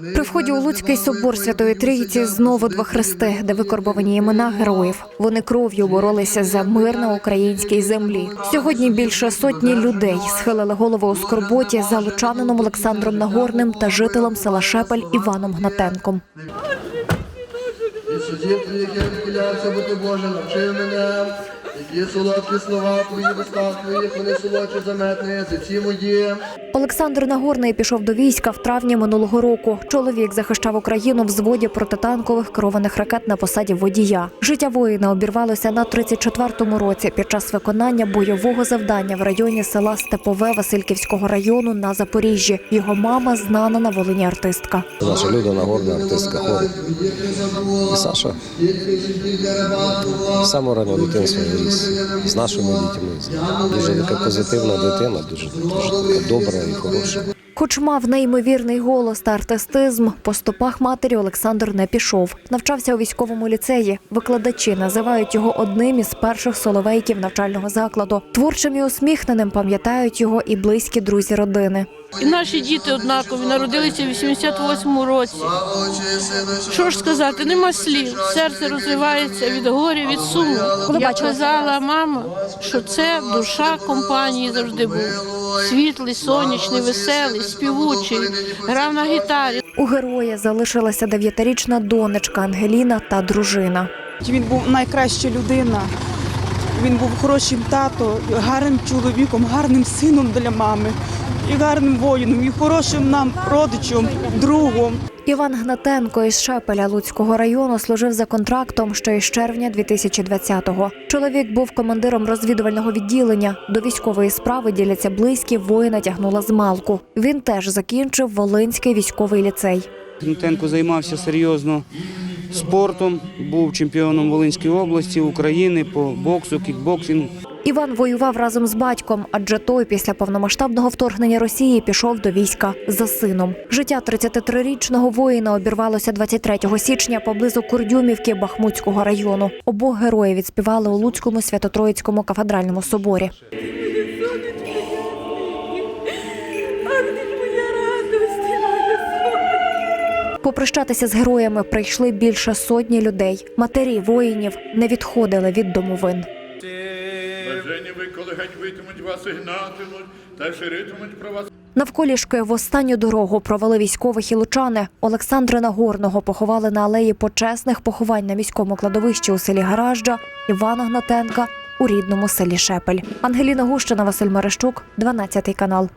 При вході у Луцький собор Святої Трійці знову два хрести, де викорбовані імена героїв. Вони кров'ю боролися за мир на українській землі. Сьогодні більше сотні людей схилили голову у скорботі за лучанином Олександром Нагорним та жителем села Шепель Іваном Гнатенком. І судів твоїх я бути Боже, навчи мене. Які солодкі слова твої в устах твоїх, вони солодші заметні язиці мої. Олександр Нагорний пішов до війська в травні минулого року. Чоловік захищав Україну в зводі протитанкових керованих ракет на посаді водія. Життя воїна обірвалося на 34-му році під час виконання бойового завдання в районі села Степове Васильківського району на Запоріжжі. Його мама знана на Волині артистка. Наша Люда Нагорна, артистка хору. І Саша з самого раннього ріс з нашими дітьми. Дуже така позитивна дитина, дуже, дуже така добра і хороша. Хоч мав неймовірний голос та артистизм, по стопах матері Олександр не пішов. Навчався у військовому ліцеї. Викладачі називають його одним із перших соловейків навчального закладу. Творчим і усміхненим пам'ятають його і близькі друзі родини. І наші діти однакові народилися в 88-му році. Що ж сказати, нема слів. Серце розривається від горя, від суму. Я казала мама, що це душа компанії завжди був. Світлий, сонячний, веселий, співучий, грав на гітарі. У героя залишилася дев'ятирічна донечка Ангеліна та дружина. Він був найкраща людина. Він був хорошим тато, гарним чоловіком, гарним сином для мами, і гарним воїном, і хорошим нам родичем, другом. Іван Гнатенко із Шепеля Луцького району служив за контрактом ще із червня 2020-го. Чоловік був командиром розвідувального відділення. До військової справи діляться близькі. Воїна тягнула з малку. Він теж закінчив Волинський військовий ліцей. Гнатенко займався серйозно спортом, був чемпіоном Волинської області, України по боксу, кікбоксингу. Іван воював разом з батьком, адже той після повномасштабного вторгнення Росії пішов до війська за сином. Життя 33-річного воїна обірвалося 23 січня поблизу Курдюмівки Бахмутського району. Обох героїв відспівали у Луцькому Свято-Троїцькому кафедральному соборі. Попрощатися з героями прийшли більше сотні людей. Матері воїнів не відходили від домовин. Блажені ви, коли ганьбитимуть вас і гнатимуть, та ширитимуть про вас Навколішки в останню дорогу провели військових і лучани. Олександра Нагорного поховали на алеї почесних поховань на міському кладовищі у селі Гаражджа, Івана Гнатенка у рідному селі Шепель. Ангеліна Гущина, Василь Мерещук, 12 канал.